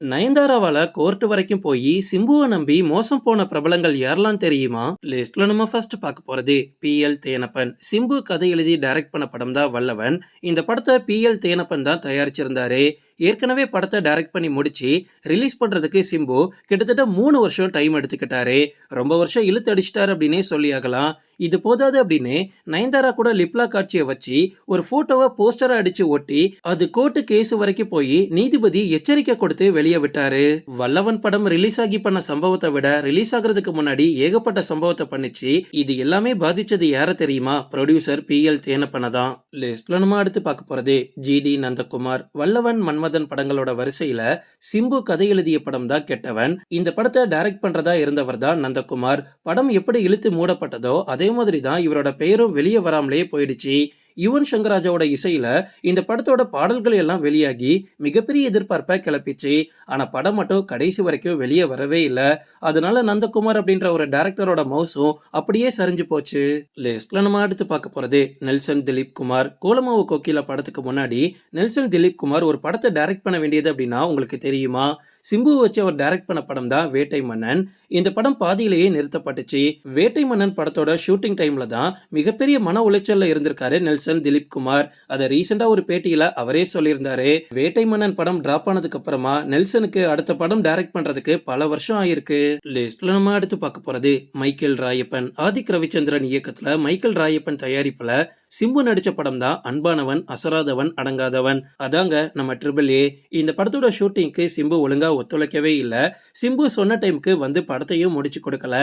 நயன்தாராவால court வரைக்கும் போய் சிம்புவை நம்பி மோசம் போன பிரபலங்கள் யாரெல்லாம் தெரியுமா? லிஸ்ட்ல நம்ம ஃபர்ஸ்ட் பார்க்க போறது பி எல் தேனப்பன். சிம்பு கதை எழுதி டைரக்ட் பண்ண படம் தான் வல்லவன். இந்த படத்தை பி எல் தேனப்பன் தான் தயாரிச்சிருந்தாரு. ஏற்கனவே படத்தை டைரக்ட் பண்ணி முடிச்சு ரிலீஸ் பண்றதுக்கு சிம்பு கிட்டத்தட்ட மூணு வருஷம் டைம் எடுத்துக்கிட்டாரு. ரொம்ப வருஷம் இழுத்து அடிச்சிட்டாரு அப்படின்னே சொல்லியாகலாம் இது போதாது அப்படின்னு நயன்தாரா கூட லிப்லா காட்சியை வச்சு ஒரு போட்டோவை போஸ்டரா அடிச்சு ஒட்டி அது கோர்ட்டு கேஸ் வரைக்கும் போய் நீதிபதி எச்சரிக்கை கொடுத்து வெளியே விட்டாரு. வல்லவன் படம் ரிலீஸ் ஆகி பண்ண சம்பவத்தை விட ரிலீஸ் ஆகுறதுக்கு முன்னாடி ஏகப்பட்ட சம்பவத்தை பண்ணிச்சு. இது எல்லாமே பாதிச்சது யார தெரியுமா? ப்ரொடியூசர் பி எல் தேனப்பனை தான் லிஸ்ட்ல நம்ம அடுத்து பார்க்க போறது ஜிடி நந்தகுமார். வல்லவன் மன்மதன் படங்களோட வரிசையில சிம்பு கதை எழுதிய படம் தான் கெட்டவன். இந்த படத்தை டைரக்ட் பண்றதா இருந்தவர் தான் நந்தகுமார். படம் எப்படி இழுத்து மூடப்பட்டதோ அதே மாதிரி தான் இவரோட பெயரும் வெளியே வராமலே போயிடுச்சு. யுவன் சங்கராஜாவோட இசையில இந்த படத்தோட பாடல்கள் எல்லாம் வெளியாகி மிகப்பெரிய எதிர்பார்ப்பை கிளப்பிச்சு. ஆனா படம் மட்டும் கடைசி வரைக்கும் வெளியே வரவே இல்லை. அதனால நந்தகுமார் அப்படின்ற ஒரு டேரக்டரோட மவுஸும் அப்படியே சரிஞ்சு போச்சு. லிஸ்ட்ல நம்ம அடுத்து பார்க்க போறது நெல்சன் திலீப் குமார். கோலமாவு கோக்கில படத்துக்கு முன்னாடி நெல்சன் திலீப் குமார் ஒரு படத்தை டைரக்ட் பண்ண வேண்டியது அப்படின்னா உங்களுக்கு தெரியுமா? சிம்பு வச்சு அவர் டைரக்ட் பண்ண படம் தான் வேட்டை மன்னன். இந்த படம் பாதியிலேயே நிறுத்தப்பட்டுச்சு. வேட்டை மன்னன் படத்தோட ஷூட்டிங் டைம்ல தான் மிகப்பெரிய மன உளைச்சல்ல இருந்திருக்காரு நெல்சன் திலீப் குமார். அதை ரீசெண்டா ஒரு பேட்டியில அவரே சொல்லியிருந்தாரு. வேட்டை மன்னன் படம் டிராப் ஆனதுக்கு அப்புறமா நெல்சனுக்கு அடுத்த படம் டைரக்ட் பண்றதுக்கு பல வருஷம் ஆயிருக்கு. லிஸ்ட்ல நம்ம அடுத்து பார்க்க போறது மைக்கேல் ராயப்பன். ஆதிக் ரவிச்சந்திரன் இயக்கத்துல மைக்கேல் ராயப்பன் தயாரிப்புல சிம்பு நடித்த படம் தான் அன்பானவன் அசராதவன் அடங்காதவன். அதாங்க நம்ம ட்ரிபிள் ஏ இந்த படத்தோட ஷூட்டிங்க்கு சிம்பு ஒழுங்கா ஒத்துழைக்கவே இல்லை. சிம்பு சொன்ன டைமுக்கு வந்து படத்தையும் முடிச்சு கொடுக்கல.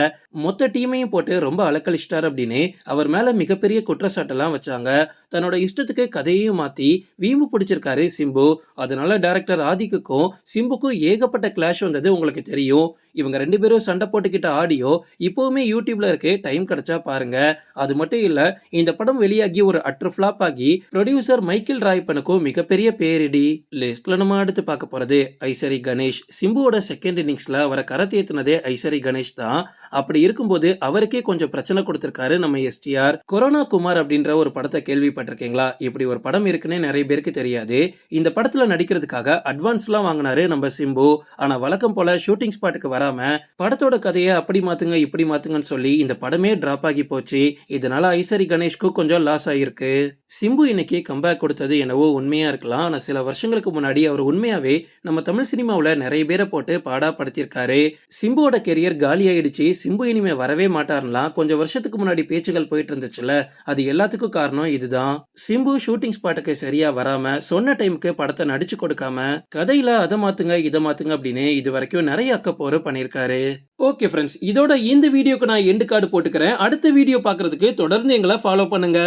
மொத்த டீமையும் போட்டு ரொம்ப அலக்கழிச்சிட்டார் அப்படின்னு அவர் மேல மிகப்பெரிய குற்றச்சாட்டெல்லாம் வச்சாங்க. தன்னோட இஷ்டத்துக்கு கதையையும் மாத்தி வீம்பு பிடிச்சிருக்காரு சிம்பு. அதனால டேரக்டர் ஆதிக்குக்கும் சிம்புக்கும் ஏகப்பட்ட கிளாஷ் வந்தது உங்களுக்கு தெரியும். இவங்க ரெண்டு பேரும் சண்டை போட்டுக்கிட்ட ஆடியோ இப்போவுமே யூடியூப்ல இருக்கு டைம் கிடைச்சா பாருங்க. அது மட்டும் இல்ல இந்த படம் வெளியாகி ஒரு அட்ரு ஃபிளாப் ஆகி ப்ரொடியூசர் மைக்கேல் ராய்ப்பனுக்கும் மிகப்பெரிய பேரிடி லிஸ்ட்ல நம்ம அடுத்து பார்க்க போறது ஐசரி கணேஷ். சிம்புவோட செகண்ட் இன்னிங்ஸ்ல அவரை கரத்தேத்தினதே ஐசரி கணேஷ் தான். அப்படி இருக்கும்போது அவருக்கே கொஞ்சம் பிரச்சனை கொடுத்திருக்காரு நம்ம எஸ்டிஆர் கொரோனா குமார் அப்படின்ற ஒரு படத்தை கேள்விப்பட்டிருக்கீங்களா? இப்படி ஒரு படம் இருக்குன்னே நிறைய பேருக்கு தெரியாது. இந்த படத்துல நடிக்கிறதுக்காக அட்வான்ஸ்லாம் வாங்கினாரு நம்ம சிம்பு. ஆனா வழக்கம் போல ஷூட்டிங் ஸ்பாட்டுக்கு வராம படத்தோட கதையை அப்படி மாத்துங்க இப்படி மாத்துங்கன்னு சொல்லி இந்த படமே டிராப் ஆகி போச்சு. இதனால ஐசரி கணேஷ்க்கு கொஞ்சம் லாஸ் ஆயிருக்கு. சிம்பு இன்னைக்கு கம்பேக் கொடுத்தது என்னவோ உண்மையாக இருக்கலாம். ஆனால் சில வருஷங்களுக்கு முன்னாடி அவர் உண்மையாகவே நம்ம தமிழ் சினிமாவில் நிறைய பேரை போட்டு பாடாப்படுத்தியிருக்காரு சிம்புவோட கெரியர் காலி ஆயிடுச்சு சிம்பு இனிமே வரவே மாட்டார்லாம் கொஞ்சம் வருஷத்துக்கு முன்னாடி பேச்சுகள் போயிட்டு இருந்துச்சுல அது எல்லாத்துக்கும் காரணம் இதுதான். சிம்பு ஷூட்டிங் ஸ்பாட்டுக்கு சரியா வராம சொன்ன டைமுக்கு படத்தை நடிச்சு கொடுக்காம கதையில அதை மாத்துங்க இதை மாத்துங்க அப்படின்னு இது வரைக்கும் நிறைய அக்கப்போரு பண்ணியிருக்காரு. ஓகே ஃப்ரெண்ட்ஸ் இதோட இந்த வீடியோக்கு நான் எண்டு கார்டு போட்டுக்கிறேன். அடுத்த வீடியோ பார்க்கறதுக்கு தொடர்ந்து எங்களை ஃபாலோ பண்ணுங்க.